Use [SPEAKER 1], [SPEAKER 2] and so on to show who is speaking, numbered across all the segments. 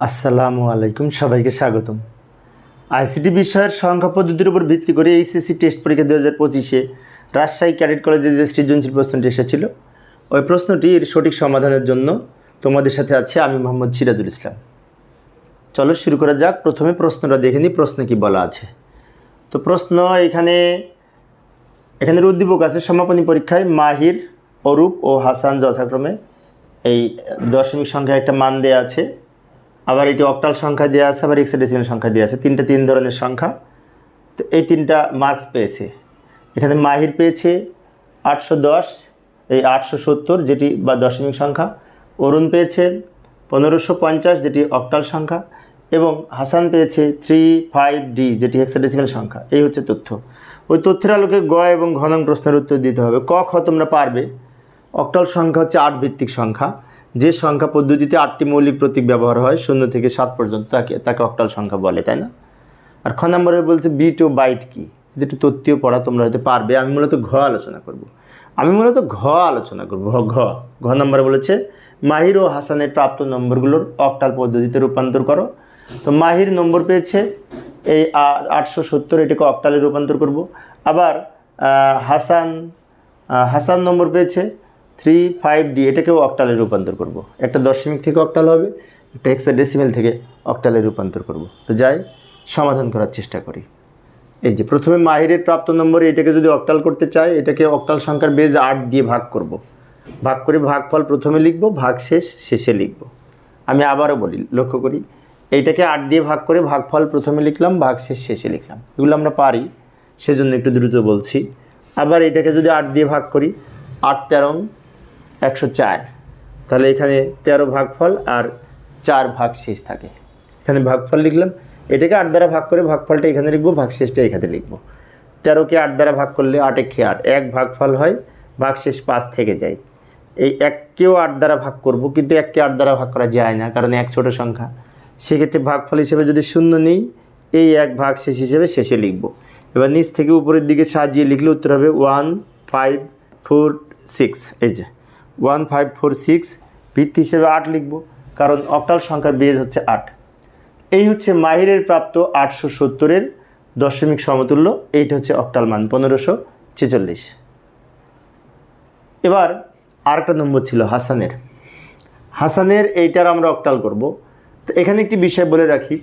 [SPEAKER 1] আসসালামু আলাইকুম, সবাইকে স্বাগতম। আইসিটি বিষয়ের সংখ্যা পদ্ধতির উপর ভিত্তি করে এইচএসসি টেস্ট পরীক্ষা দু হাজার পঁচিশে রাজশাহী ক্যাডেট কলেজে যে সৃজনশীল প্রশ্নটি এসেছিল, ওই প্রশ্নটির সঠিক সমাধানের জন্য তোমাদের সাথে আছে আমি মোহাম্মদ সিরাজুল ইসলাম। চলো শুরু করা যাক। প্রথমে প্রশ্নটা দেখে নিই, প্রশ্নে কি বলা আছে। তো প্রশ্ন এখানে এখানে উদ্দীপক আছে, সমাপনী পরীক্ষায় মাহির, অরূপ ও হাসান যথাক্রমে এই দশমিক সংখ্যার একটা মান দেওয়া আছে। আবার এটি অক্টাল সংখ্যা দেওয়া আছে, আবার এক্সাডেসিমাল সংখ্যা দেওয়া আছে। তিনটা তিন ধরনের সংখ্যা। তো এই তিনটা মার্কস পেয়েছে। এখানে মাহির পেয়েছে আটশো দশ, এই আটশো সত্তর, যেটি বা দশমিক সংখ্যা। অরুণ পেয়েছে পনেরোশো পঞ্চাশ, যেটি অক্টাল সংখ্যা। এবং হাসান পেয়েছে থ্রি ফাইভ ডি যেটি হেক্সাডেসিমাল সংখ্যা। এই হচ্ছে তথ্য। ওই তথ্যের আলোকে গ এবং ঘনং প্রশ্নের উত্তর দিতে হবে। ক খ তোমরা পারবে। অক্টাল সংখ্যা হচ্ছে আট ভিত্তিক সংখ্যা। যে সংখ্যা পদ্ধতিতে আটটি মৌলিক প্রতীক ব্যবহার হয়, শূন্য থেকে সাত পর্যন্ত তাকে তাকে অক্টাল সংখ্যা বলে, তাই না? আর খ নম্বরে বলছে বিট ও বাইট কি? একটু তত্ত্বীয় পড়া তোমরা হয়তো পারবে। আমি মূলত ঘ আলোচনা করব। আমি মূলত ঘ আলোচনা করব, ঘ ঘ। নম্বরে বলেছে, মাহির ও হাসানের প্রাপ্ত নম্বরগুলোর অক্টাল পদ্ধতিতে রূপান্তর করো। তো মাহির নম্বর পেয়েছে, এই আটশো সত্তর, এটাকে অক্টালে রূপান্তর করব। আবার হাসান হাসান নম্বর পেয়েছে থ্রি ফাইভ ডি, এটাকেও অক্টালে রূপান্তর করব। একটা দশমিক থেকে অক্টাল হবে, একটা এক্সা ডেসিমেল থেকে অক্টালে রূপান্তর করব। তো যাই, সমাধান করার চেষ্টা করি এই যে প্রথমে মাহিরের প্রাপ্ত নম্বরে এটাকে যদি অক্টাল করতে চাই, এটাকে অক্টাল সংখ্যার বেজ আট দিয়ে ভাগ করব। ভাগ করে ভাগফল প্রথমে লিখব, ভাগ শেষ, শেষে লিখব আমি আবারও বলি, লক্ষ্য করি, এইটাকে আট দিয়ে ভাগ করে ভাগফল প্রথমে লিখলাম, ভাগ শেষ, শেষে লিখলাম এগুলো আমরা পারি, সেজন্য একটু দ্রুত বলছি আবার এটাকে যদি আট দিয়ে ভাগ করি, আট তেরো একশো চার। তাহলে এখানে তেরো ভাগফল আর চার ভাগ শেষ থাকে। এখানে ভাগফল লিখলাম। এটাকে আট দ্বারা ভাগ করে ভাগফলটা এখানে লিখব ভাগ শেষটা এখানে লিখব। তেরোকে আট দ্বারা ভাগ করলে আট একে আট। এক ভাগফল হয় ভাগ শেষ পাঁচ থেকে যায়। এই এককেও আট দ্বারা ভাগ করব, কিন্তু এককে আট দ্বারা ভাগ করা যায় না, কারণ এক ছোটো সংখ্যা। সেক্ষেত্রে ভাগফল হিসেবে যদি শূন্য নেই, এই এক ভাগ শেষ হিসেবে শেষে লিখব। এবার নিচ থেকে উপরের দিকে সাজিয়ে লিখলে উত্তর হবে ওয়ান ফাইভ ফোর সিক্স এই যে। ওয়ান ফাইভ ফোর সিক্স ভিত্তি হিসেবে আট লিখব, কারণ অক্টাল সংখ্যার বেজ হচ্ছে আট। এই হচ্ছে মাহিরের প্রাপ্ত আটশো সত্তরের দশমিক সমতুল্য, এইটা হচ্ছে অক্টাল মান পনেরোশো ছেচল্লিশ। এবার আরেকটা নম্বর ছিল হাসানের। হাসানের এইটার আমরা অক্টাল করব। তো এখানে একটি বিষয় বলে রাখি,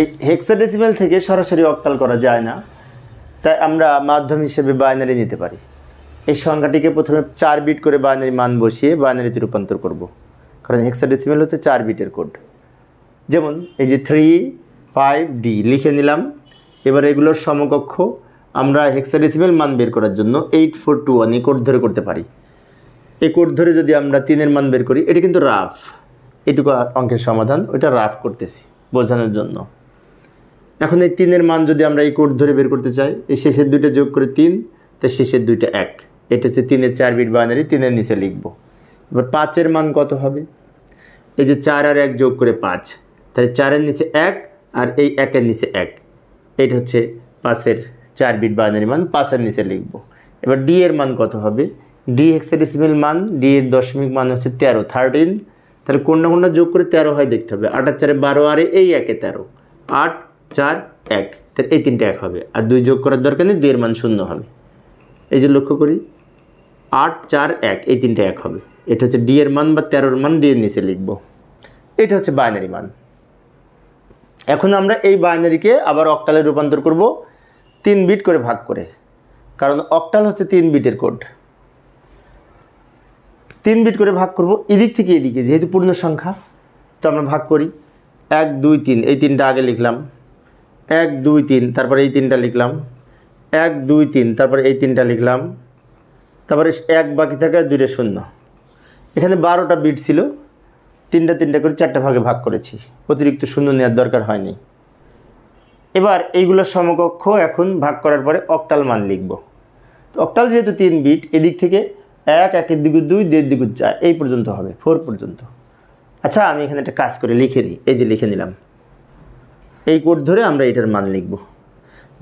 [SPEAKER 1] এই হেক্সাডেসিমেল থেকে সরাসরি অক্টাল করা যায় না, তাই আমরা মাধ্যম হিসেবে বাইনারি নিতে পারি। এই সংখ্যাটিকে প্রথমে চার বিট করে বাইনারি মান বসিয়ে বাইনারিতে রূপান্তর করব। কারণ হেক্সাডেসিমেল হচ্ছে চার বিটের কোড। যেমন এই যে থ্রি ফাইভ ডি লিখে নিলাম। এবার এগুলোর সমকক্ষ। আমরা হেক্সাডেসিমেল মান বের করার জন্য এইট ফোর টু ওয়ান এই কোড ধরে করতে পারি। এই কোড ধরে যদি আমরা তিনের মান বের করি, এটা কিন্তু রাফ এটুকু অঙ্কের সমাধান, ওইটা রাফ করতেছি বোঝানোর জন্য। এখন এই তিনের মান যদি আমরা এই কোড ধরে বের করতে চাই, এই শেষের দুইটা যোগ করে তিন, তাই শেষের দুইটা এক। এটা হচ্ছে তিনের চার বিট বাইনারি তিনের নিচে লিখব। এবার পাঁচের মান কত হবে? এই যে চার আর এক যোগ করে পাঁচ, তাহলে চারের নিচে এক আর এই একের নিচে এক। এইটা হচ্ছে পাঁচের চার বিট বাইনারি মান, পাঁচের নিচে লিখব। এবার ডি এর মান কত হবে? ডি হেক্সাডেসিমেল মান ডি এর দশমিক মান হচ্ছে তেরো থার্টিন তাহলে কোনটা কোনটা যোগ করে তেরো হয় দেখতে হবে। আট আর চারে বারো আরে এই একে তেরো। আট, চার, এক। তাহলে এই তিনটে এক হবে। আর দুই যোগ করার দরকার নেই, দুইয়ের মান শূন্য হবে। এই যে লক্ষ্য করি আট চার এক, এই তিনটে এক হবে। এটা হচ্ছে ডি এর মান বা তেরোর মান ডি নিচে লিখব। এটা হচ্ছে বাইনারি মান। এখন আমরা এই বাইনারিকে আবার অক্টালে রূপান্তর করব তিন বিট করে ভাগ করে। কারণ অক্টাল হচ্ছে তিন বিটের কোড তিন বিট করে ভাগ করব এদিক থেকে এদিকে, যেহেতু পূর্ণ সংখ্যা, তো আমরা ভাগ করি। এক, দুই, তিন, এই তিনটা আগে লিখলাম। এক, দুই, তিন, তারপরে এই তিনটা লিখলাম। এক, দুই, তিন, তারপরে এই তিনটা লিখলাম। তারপরে এক বাকি থাকে দুইটা শূন্য। এখানে বারোটা বিট ছিল, তিনটা তিনটা করে চারটা ভাগে ভাগ করেছি। অতিরিক্ত শূন্য নেওয়ার দরকার হয়নি। এবার এইগুলোর সমকক্ষ এখন ভাগ করার পরে অক্টাল মান লিখব। তো অক্টাল যেহেতু তিন বিট এদিক থেকে এক, একের দিকে দুই দেড় দিকে চার, এই পর্যন্ত হবে ফোর পর্যন্ত। আচ্ছা আমি এখানে একটা কাজ করে লিখে দিই, এই যে লিখে নিলাম। এই কোড ধরে আমরা এটার মান লিখব।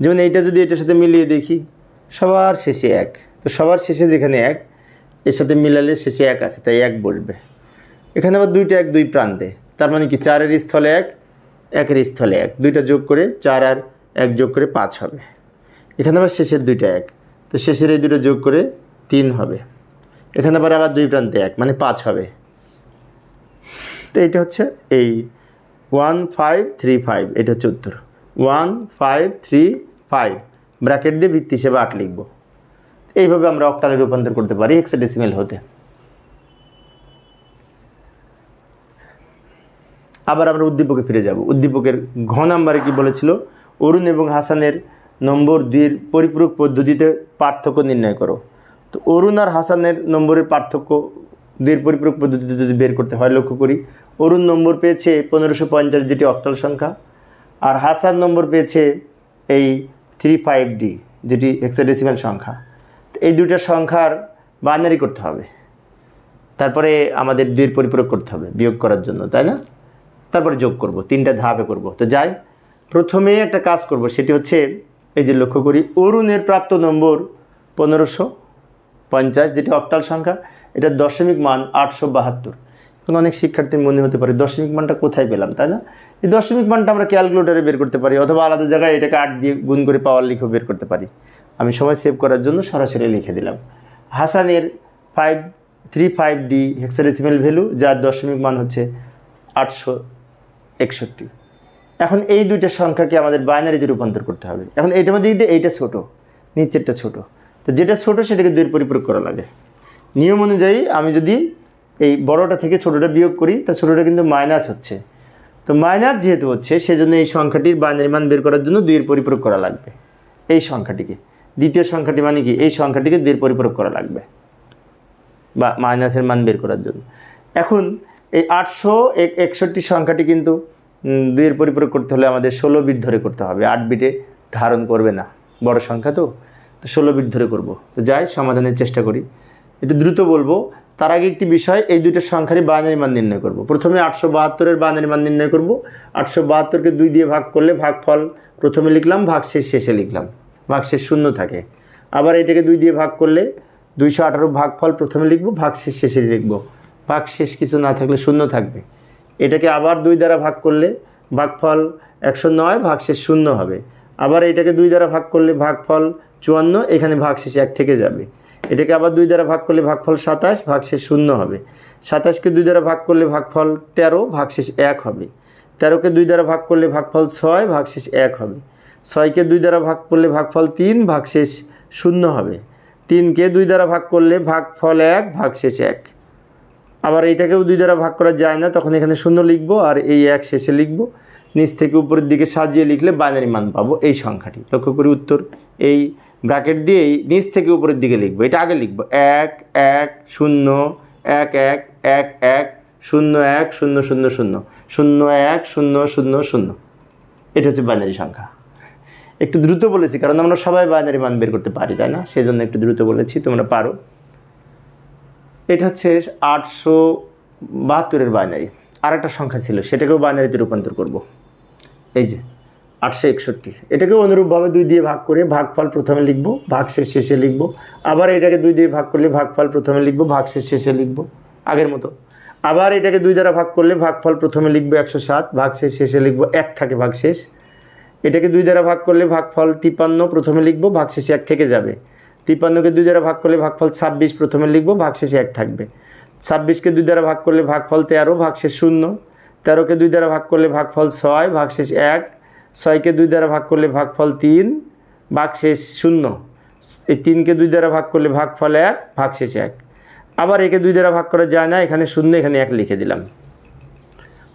[SPEAKER 1] যেমন এইটা যদি এটার সাথে মিলিয়ে দেখি সবার শেষে এক। তো সবার শেষে যেখানে এক, এর সাথে মিলালে শেষে এক আছে, তাই এক বসবে এখানে আবার দুইটা এক, দুই প্রান্তে। তার মানে কি, চারের স্থলে এক, একের স্থলে এক। দুইটা যোগ করে চার আর এক যোগ করে পাঁচ হবে। এখানে আবার শেষের দুইটা এক। তো শেষের এই দুটো যোগ করে তিন হবে। এখানে আবার আবার দুই প্রান্তে এক মানে পাঁচ হবে। তো এইটা হচ্ছে এই ওয়ান ফাইভ থ্রি ফাইভ, এটা হচ্ছে উত্তর। One five three five. Bracket দিয়ে বৃত্তি হিসেবে আট লিখব। এইভাবে আমরা অক্টালে রূপান্তর করতে পারি হেক্সাডেসিমেল হতে। আবার আমরা উদ্দীপকে ফিরে যাব। উদ্দীপকের ঘ নাম্বারে কি বলেছিল? অরুণ এবং হাসানের নম্বর দুইয়ের পরিপূরক পদ্ধতিতে পার্থক্য নির্ণয় করো। তো অরুণ আর হাসানের নম্বরের পার্থক্য দুইয়ের পরিপূরক পদ্ধতিতে যদি বের করতে হয়, লক্ষ্য করি, অরুণ নম্বর পেয়েছে পনেরোশো পঞ্চাশ যেটি অক্টাল সংখ্যা, আর হাসান নম্বর পেয়েছে এই থ্রি ফাইভ ডি, যেটি হেক্সাডেসিমাল সংখ্যা। এই দুইটা সংখ্যার বাইনারি করতে হবে। তারপরে আমাদের দুইয়ের পরিপূরক করতে হবে, বিয়োগ করার জন্য, তাই না? তারপরে যোগ করব, তিনটা ধাপে করব। তো যাই, প্রথমে একটা কাজ করব, সেটি হচ্ছে, এই যে লক্ষ্য করি, অরুণের প্রাপ্ত নম্বর পনেরোশো পঞ্চাশ, যেটি অক্টাল সংখ্যা, এটা দশমিক মান আটশো বাহাত্তর। এখন অনেক শিক্ষার্থীর মনে হতে পারে, দশমিক মানটা কোথায় পেলাম, তাই না? এই দশমিক মানটা আমরা ক্যালকুলেটারে বের করতে পারি, অথবা আলাদা জায়গায় এটাকে আট দিয়ে গুণ করে পাওয়ার লিখেও বের করতে পারি। আমি সময় সেভ করার জন্য সরাসরি লিখে দিলাম। হাসানের five three five D hexadecimal value যার দশমিক মান হচ্ছে আটশো একষট্টি। এখন এই দুইটা সংখ্যাকে আমাদের বাইনারিতে রূপান্তর করতে হবে। এখন এইটার মধ্যে দিতে এইটা ছোটো, নিচেরটা ছোট। তো যেটা ছোট সেটাকে দুইয়ের পরিপূরক করা লাগে। নিয়ম অনুযায়ী আমি যদি এই বড়টা থেকে ছোটোটা বিয়োগ করি, তা ছোটোটা কিন্তু মাইনাস হচ্ছে। তো মাইনাস যেহেতু হচ্ছে, সেজন্য এই সংখ্যাটির বাইনারি মান বের করার জন্য দুইয়ের পরিপূরক করা লাগবে। এই সংখ্যাটিকে। দ্বিতীয় সংখ্যাটি মানে কি? এই সংখ্যাটিকে দুইয়ের পরিপূরক করা লাগবে। বা মাইনাসের মান বের করার জন্য। এখন এই আটশো একষট্টি সংখ্যাটি কিন্তু দুইয়ের পরিপূরক করতে হলে আমাদের ষোলো বিট ধরে করতে হবে। আট বিটে ধারণ করবে না। বড় সংখ্যা তো? তো ষোলো বিট ধরে করব। তো যাই, সমাধানের চেষ্টা করি। একটু দ্রুত বলব তার আগে একটি বিষয়, এই দুইটা সংখ্যারই বানারি মান নির্ণয় করব। প্রথমে আটশো বাহাত্তরের বানারি মান নির্ণয় করব। আটশো বাহাত্তরকে দুই দিয়ে ভাগ করলে ভাগফল প্রথমে লিখলাম ভাগ শেষ শেষে লিখলাম। ভাগ শেষ শূন্য থাকে। আবার এটাকে দুই দিয়ে ভাগ করলে দুইশো আঠারো ভাগফল প্রথমে লিখব ভাগ শেষ লিখব। ভাগ শেষ কিছু না থাকলে শূন্য থাকবে। এটাকে আবার দুই দ্বারা ভাগ করলে ভাগফল একশো নয় ভাগ শেষ শূন্য হবে। আবার এটাকে দুই দ্বারা ভাগ করলে ভাগফল চুয়ান্ন, এখানে ভাগ শেষ এক থেকে যাবে। এটাকে আবার দুই দ্বারা ভাগ করলে ভাগফল সাতাশ ভাগ শেষ শূন্য হবে। সাতাশকে দুই দ্বারা ভাগ করলে ভাগফল তেরো ভাগ শেষ এক হবে। তেরোকে দুই দ্বারা ভাগ করলে ভাগফল ছয় ভাগ শেষ এক হবে। ছয়কে দুই দ্বারা ভাগ করলে ভাগফল তিন ভাগ শেষ শূন্য হবে। তিনকে দুই দ্বারা ভাগ করলে ভাগফল এক ভাগ শেষ এক। আবার এইটাকেও দুই দ্বারা ভাগ করা যায় না, তখন এখানে শূন্য লিখব আর এই এক শেষে লিখব। নিচ থেকে উপরের দিকে সাজিয়ে লিখলে বাইনারি মান পাবো এই সংখ্যাটি। লক্ষ্য করি উত্তর, এই ব্র্যাকেট দিয়ে এই নিচ থেকে উপরের দিকে লিখব। এটা আগে লিখব। এক এক, শূন্য, এক এক এক এক, শূন্য এক, শূন্য শূন্য শূন্য শূন্য, এক, শূন্য শূন্য শূন্য। এটা হচ্ছে বাইনারি সংখ্যা। একটু দ্রুত বলেছি, কারণ আমরা সবাই বাইনারি মান বের করতে পারি, তাই না? সেই জন্য একটু দ্রুত বলেছি, তোমরা পারো। এটা হচ্ছে আটশো বাহাত্তরের বাইনারি আর একটা সংখ্যা ছিল, সেটাকেও বাইনারিতে রূপান্তর করব। এই যে আটশো একষট্টি। এটাকেও অনুরূপভাবে দুই দিয়ে ভাগ করে ভাগফল প্রথমে লিখব ভাগ শেষ লিখব। আবার এটাকে দুই দিয়ে ভাগ করলে ভাগফল প্রথমে লিখব ভাগ শেষ লিখব। আগের মতো। আবার এটাকে দুই দ্বারা ভাগ করলে ভাগফল প্রথমে লিখব একশো সাত ভাগ শেষ লিখব এক থাকে ভাগ শেষ এটাকে দুই দ্বারা ভাগ করলে ভাগফল তিপ্পান্ন প্রথমে লিখব ভাগ শেষে এক থেকে যাবে। তিপ্পান্নকে দুই দ্বারা ভাগ করলে ভাগফল ছাব্বিশ প্রথমে লিখব ভাগ শেষে এক থাকবে। ছাব্বিশকে দুই দ্বারা ভাগ করলে ভাগফল তেরো ভাগ শেষ শূন্য। তেরোকে দুই দ্বারা ভাগ করলে ভাগফল ছয় ভাগ শেষ এক। ছয়কে দুই দ্বারা ভাগ করলে ভাগফল তিন, ভাগ শেষ শূন্য। এই তিনকে দুই দ্বারা ভাগ করলে ভাগফল এক, ভাগ শেষ এক। আবার একে দুই দ্বারা ভাগ করা যায় না, এখানে শূন্য, এখানে এক লিখে দিলাম।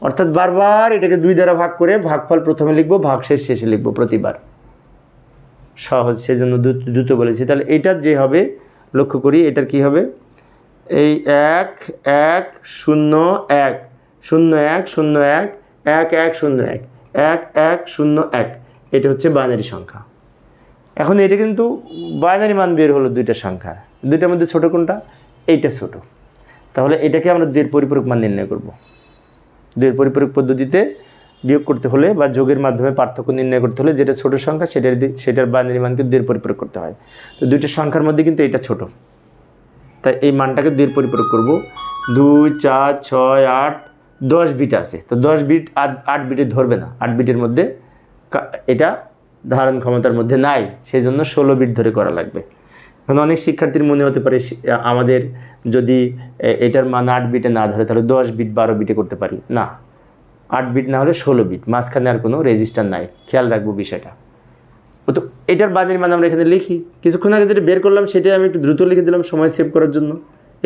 [SPEAKER 1] অর্থাৎ বারবার এটাকে দুই দ্বারা ভাগ করে ভাগফল প্রথমে লিখব, ভাগ শেষ লিখব প্রতিবার। সহজ, সেজন্য দ্রুত বলেছি। তাহলে এটার যে হবে, লক্ষ্য করি, এটার কি হবে? এই এক এক, শূন্য এক। শূন্য এক শূন্য এক এক এক, শূন্য এক। এক এক, শূন্য, এক। এটা হচ্ছে বাইনারি সংখ্যা। এখন এটা কিন্তু বাইনারি মান বের হলো দুইটা সংখ্যা। দুইটার মধ্যে ছোটো কোনটা? এইটা ছোট। তাহলে এটাকে আমরা দুইয়ের পরিপূরক মান নির্ণয় করব। দুইয়ের পরিপূরক পদ্ধতিতে বিয়োগ করতে হলে বা যোগের মাধ্যমে পার্থক্য নির্ণয় করতে হলে যেটা ছোট সংখ্যা, সেটার সেটার বাইনারি মানকে দুইয়ের পরিপূরক করতে হয়। তো দুইটা সংখ্যার মধ্যে কিন্তু এটা ছোট। তাই এই মানটাকে দুইয়ের পরিপূরক করব। দুই, চার, ছয়, আট দশ বিট আছে। তো দশ বিট আট আট বিটে ধরবে না। আট বিটের মধ্যে এটা ধারণ ক্ষমতার মধ্যে নাই। সেই জন্য ষোলো বিট ধরে করা লাগবে। এখন অনেক শিক্ষার্থীর মনে হতে পারে আমাদের যদি এটার মান আট বিটে না ধরে, তাহলে দশ বিট বারো বিটে করতে পারি। না। আট বিট না হলে ষোলো বিট মাঝখানে আর কোনো রেজিস্টার নাই। খেয়াল রাখব বিষয়টা। তো এটার বাজারি মান আমরা এখানে লিখি। কিছুক্ষণ আগে যেটা বের করলাম, সেটাই আমি একটু দ্রুত লিখে দিলাম সময় সেভ করার জন্য।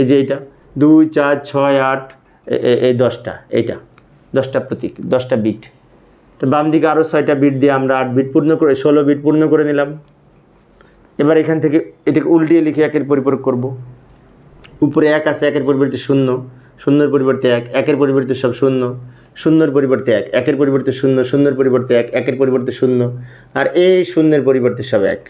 [SPEAKER 1] এই যে এইটা দুই, চার, ছয়, আট এই দশটা, এইটা, দশটা প্রতীক, দশটা বিট তো বাম দিকে আরও ছয়টা বিট দিয়ে আমরা আট বিট পূর্ণ করে, ষোলো বিট পূর্ণ করে নিলাম। এবার এখান থেকে এটাকে উল্টিয়ে লিখে একের পরিপূরক করব। উপরে এক আছে, একের পরিবর্তে শূন্য, শূন্যর পরিবর্তে এক, একের পরিবর্তে সব শূন্য, শূন্যর পরিবর্তে এক, একের পরিবর্তে শূন্য, শূন্যর পরিবর্তে এক, একের পরিবর্তে শূন্য, আর এই শূন্যের পরিবর্তে সব এক।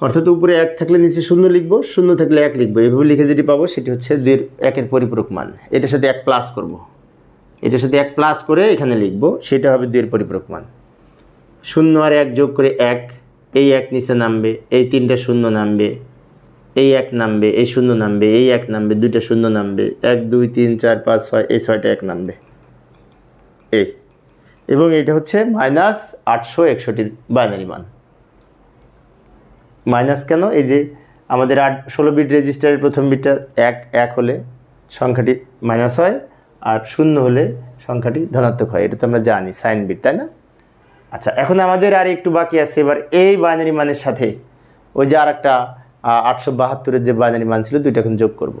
[SPEAKER 1] অর্থাৎ উপরে এক থাকলে নিচে শূন্য লিখব, শূন্য থাকলে এক লিখব। এভাবে লিখে যেটি পাবো, সেটি হচ্ছে দুইয়ের একের পরিপূরক মান। এটার সাথে এক প্লাস করব। এটার সাথে এক প্লাস করে এখানে লিখব, সেটা হবে দুইয়ের পরিপূরক মান। শূন্য আর এক যোগ করে এক, এই এক নিচে নামবে, এই তিনটা শূন্য নামবে, এই এক নামবে, এই শূন্য নামবে, এই এক নামবে, দুইটা শূন্য নামবে, এক, দুই, তিন, চার, পাঁচ, ছয়, এই ছয়টা এক নামবে। এই। এবং এটা হচ্ছে মাইনাস আটশো একষট্টির বাইনারি মান। মাইনাস কেন? এই যে আমাদের আট, ষোলো বিট রেজিস্টারের প্রথম বিটটা এক এক হলে সংখ্যাটি মাইনাস হয় আর শূন্য হলে সংখ্যাটি ধনাত্মক হয়। এটা তো আমরা জানি সাইন বিট তাই না? আচ্ছা এখন আমাদের আর একটু বাকি আছে। এবার এই বাইনারি মানের সাথে ওই যে আর একটা আটশো বাহাত্তরের যে বাইনারি মান ছিল, দুইটা এখন যোগ করব।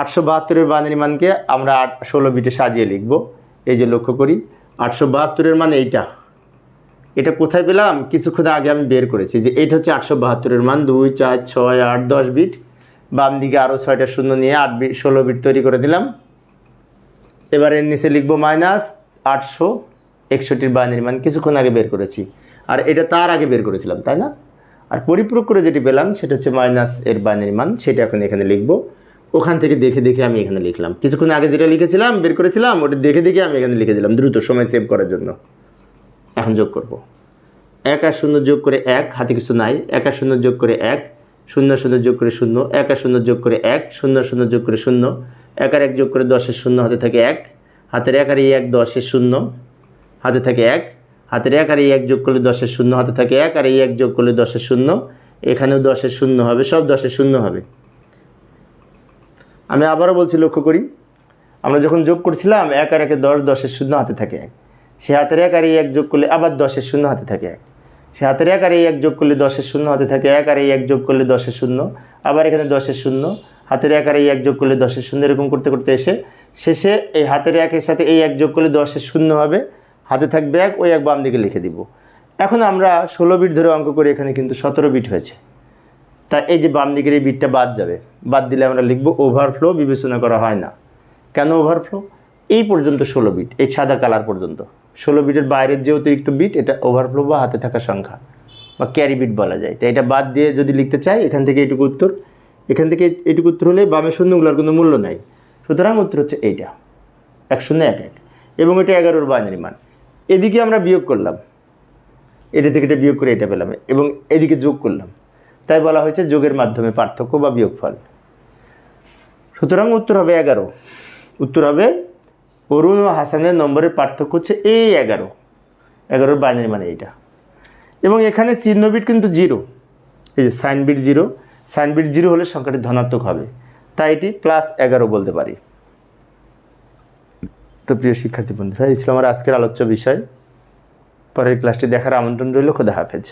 [SPEAKER 1] আটশো বাহাত্তরের বাইনারি মানকে আমরা আট, ষোলো বিটে সাজিয়ে লিখব। এই যে লক্ষ্য করি, আটশো বাহাত্তরের মান এইটা। এটা কোথায় পেলাম? কিছুক্ষণ আগে আমি বের করেছি যে এটা হচ্ছে আটশো বাহাত্তরের মান, দুই, চার, ছয়, আট, দশ বিট। বাম দিকে আরও ছয়টা শূন্য নিয়ে আট বিট, ষোলো বিট তৈরি করে দিলাম। এবার এর নিচে লিখব মাইনাস আটশো একষট্টির বাইনারি মান, কিছুক্ষণ আগে বের করেছি। আর এটা তার আগে বের করেছিলাম, তাই না? আর পরিপূরক করে যেটি পেলাম, সেটা হচ্ছে মাইনাস এর বাইনারি মান, সেটা এখন এখানে লিখব। ওখান থেকে দেখে দেখে আমি এখানে লিখলাম। কিছুক্ষণ আগে যেটা লিখেছিলাম, বের করেছিলাম, ওটা দেখে দেখে আমি এখানে লিখে দিলাম, দ্রুত সময় সেভ করার জন্য। এখন যোগ করব। এক আর শূন্য যোগ করে এক, হাতে কিছু নাই। এক আর শূন্য যোগ করে এক, শূন্য শূন্য যোগ করে শূন্য। এক আর শূন্য যোগ করে এক, শূন্য শূন্য যোগ করে শূন্য। এক আর এক যোগ করে দশের শূন্য, হাতে থাকে এক। হাতের এক আর এই এক দশের শূন্য, হাতে থাকে এক। হাতের এক আর এই এক যোগ করলে দশের শূন্য, হাতে থাকে এক। আর এই এক যোগ করলে দশের শূন্য, এখানেও দশের শূন্য হবে, সব দশের শূন্য হবে। আমি আবারও বলছি, লক্ষ্য করি। আমরা যখন যোগ করছিলাম, এক আর একে দশ দশের শূন্য, হাতে থাকে এক। সে হাতের এক আর এই এক যোগ করলে আবার দশের শূন্য হাতে থাকে এক। সে হাতের এক আর এই এক যোগ করলে দশের শূন্য হাতে থাকে এক, আর এই এক যোগ করলে দশের শূন্য। আবার এখানে দশের শূন্য, হাতের এক আর এই এক যোগ করলে দশের শূন্য এরকম করতে করতে এসে শেষে এই হাতের একের সাথে এই এক যোগ করলে দশের শূন্য হবে, হাতে থাকবে এক, ওই এক বাম দিকে লিখে দিব। এখন আমরা ষোলো বিট ধরে অঙ্ক করে এখানে কিন্তু সতেরো বিট হয়েছে। তা এই যে বাম দিকের এই বিটটা বাদ যাবে, বাদ দিলে আমরা লিখব ওভারফ্লো বিবেচনা করা হয় না। কেন ওভারফ্লো? এই পর্যন্ত ষোলো বিট এই সাদা কালার পর্যন্ত। ষোলো বিটের বাইরের যে অতিরিক্ত বিট এটা ওভারফ্লো বা হাতে থাকা সংখ্যা, বা ক্যারি বিট বলা যায়। তাই এটা বাদ দিয়ে যদি লিখতে চাই, এখান থেকে এটুকু উত্তর। এখান থেকে এইটুকু উত্তর হলে বামে শূন্যগুলোর কোনো মূল্য নাই। সুতরাং উত্তর হচ্ছে এইটা, এক শূন্য এক এক। এবং এটা এগারোর বাইনারি মান। এদিকে আমরা বিয়োগ করলাম। এটা থেকে এটা বিয়োগ করে এটা পেলাম। এবং এদিকে যোগ করলাম। তাই বলা হয়েছে যোগের মাধ্যমে পার্থক্য বা বিয়োগফল। সুতরাং উত্তর হবে এগারো। উত্তর হবে অরুণ ও হাসানের নম্বরের পার্থক্য হচ্ছে এই এগারো। এগারোর বাইনারি মানে এইটা। এবং এখানে চিহ্ন বিট কিন্তু জিরো। এই যে sign bit zero sign bit zero হলে সংখ্যাটি ধনাত্মক হবে। তাই এটি প্লাস এগারো বলতে পারি। তো প্রিয় শিক্ষার্থী বন্ধুরা, এই ছিল আমার আজকের আলোচ্য বিষয়। পরের ক্লাসটি দেখার আমন্ত্রণ রইল। খোদা হাফেজ।